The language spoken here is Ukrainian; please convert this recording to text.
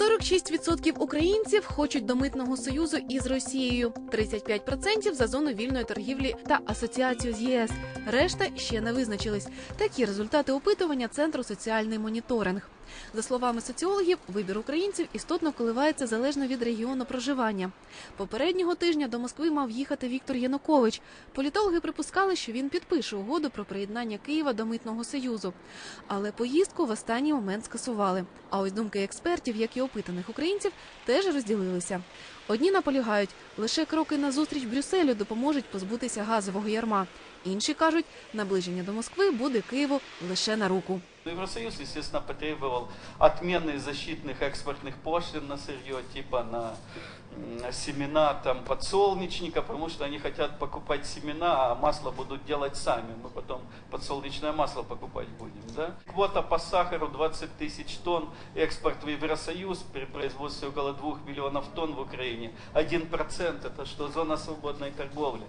46% українців хочуть до митного союзу із Росією, 35% за зону вільної торгівлі та асоціацію з ЄС. Решта ще не визначились. Такі результати опитування центру соціальний моніторинг. За словами соціологів, вибір українців істотно коливається залежно від регіону проживання. Попереднього тижня до Москви мав їхати Віктор Янукович. Політологи припускали, що він підпише угоду про приєднання Києва до митного союзу. Але поїздку в останній момент скасували. А ось думки експертів, як і опитаних українців, теж розділилися. Одні наполягають, лише кроки на зустріч Брюсселю допоможуть позбутися газового ярма. Інші кажуть, наближення до Москви буде Києву лише на руку. Ну, Евросоюз, естественно, потребовал отмены защитных экспортных пошлин на сырье, типа на м, семена там, подсолнечника, потому что они хотят покупать семена, а масло будут делать сами. Мы потом подсолнечное масло покупать будем. Да? Квота по сахару 20 тысяч тонн, экспорт в Евросоюз при производстве около 2 миллионов тонн в Украине. 1% это что, зона свободной торговли.